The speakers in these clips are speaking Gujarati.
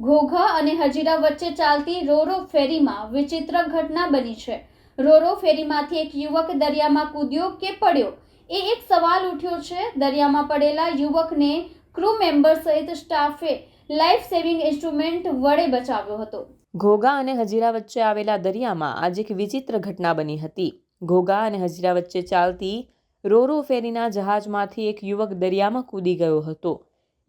ઘોઘા અને હજીરા વચ્ચે ચાલતી રોરો ફેરીમાં વિચિત્ર ઘટના બની છે. રોરો ફેરીમાંથી એક યુવક દરિયામાં કૂદ્યો કે પડ્યો? એ એક સવાલ ઉઠ્યો છે. દરિયામાં પડેલા યુવકને ક્રૂ મેમ્બર સહિત સ્ટાફે લાઈફ સેવિંગ ઇન્સ્ટ્રુમેન્ટ વડે બચાવ્યો હતો. ઘોઘા અને હજીરા વચ્ચે આવેલા દરિયામાં આજે એક વિચિત્ર ઘટના બની હતી. ઘોઘા અને હજીરા વચ્ચે ચાલતી રોરો ફેરીના જહાજમાંથી એક યુવક દરિયામાં કૂદી ગયો હતો.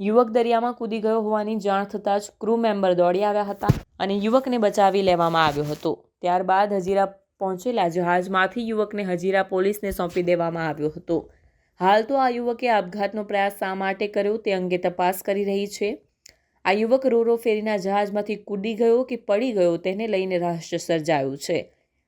યુવક દરિયામાં કૂદી ગયો હોવાની જાણ થતાં જ ક્રૂ મેમ્બર દોડી આવ્યા હતા અને યુવકને બચાવી લેવામાં આવ્યો હતો. ત્યારબાદ હજીરા પહોંચેલા જહાજમાંથી યુવકને હજીરા પોલીસને સોંપી દેવામાં આવ્યો હતો. હાલ તો આ યુવકે આપઘાતનો પ્રયાસ શા માટે કર્યો તે અંગે તપાસ કરી રહી છે. આ યુવક રોરો ફેરીના જહાજમાંથી કૂદી ગયો કે પડી ગયો તેને લઈને રહસ્ય સર્જાયું છે.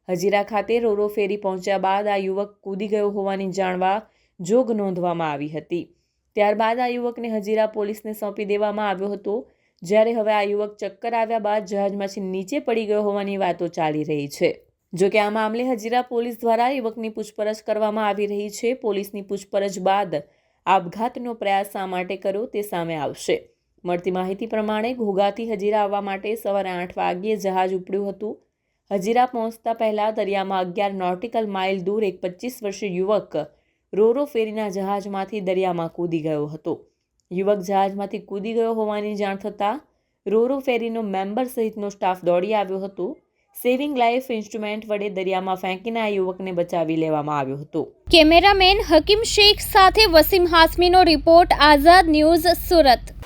હજીરા ખાતે રોરો ફેરી પહોંચ્યા બાદ આ યુવક કૂદી ગયો હોવાની જાણવા જોગ નોંધવામાં આવી હતી. ત્યારબાદ આ યુવકને હજીરા પોલીસને સોંપી દેવામાં આવ્યો હતો. જ્યારે હવે આ યુવક ચક્કર આવ્યા બાદ જહાજમાંથી નીચે પડી ગયો હોવાની વાતો ચાલી રહી છે. જોકે આ મામલે હજીરા પોલીસ દ્વારા યુવકની પૂછપરછ કરવામાં આવી રહી છે. પોલીસની પૂછપરછ બાદ આપઘાતનો પ્રયાસ શા માટે કર્યો તે સામે આવશે. મળતી માહિતી પ્રમાણે ઘોઘાથી હજીરા આવવા માટે સવારે આઠ વાગ્યે જહાજ ઉપડ્યું હતું. હજીરા પહોંચતા પહેલાં દરિયામાં અગિયાર નોટિકલ માઇલ દૂર એક પચીસ વર્ષીય યુવક રોરો ફેરીના જહાજમાંથી દરિયામાં કૂદી ગયો હતો. યુવક જહાજમાંથી કૂદી ગયો હોવાની જાણ થતાં રોરો ફેરીનો મેમ્બર સહિતનો સ્ટાફ દોડી આવ્યો હતો. સેવિંગ લાઈફ ઇન્સ્ટ્રુમેન્ટ વડે દરિયામાં ફેંકીને આ યુવકને બચાવી લેવામાં આવ્યો હતો. કેમેરામેન હકીમ શેખ સાથે વસીમ હાસમીનો રિપોર્ટ, આઝાદ ન્યૂઝ સુરત.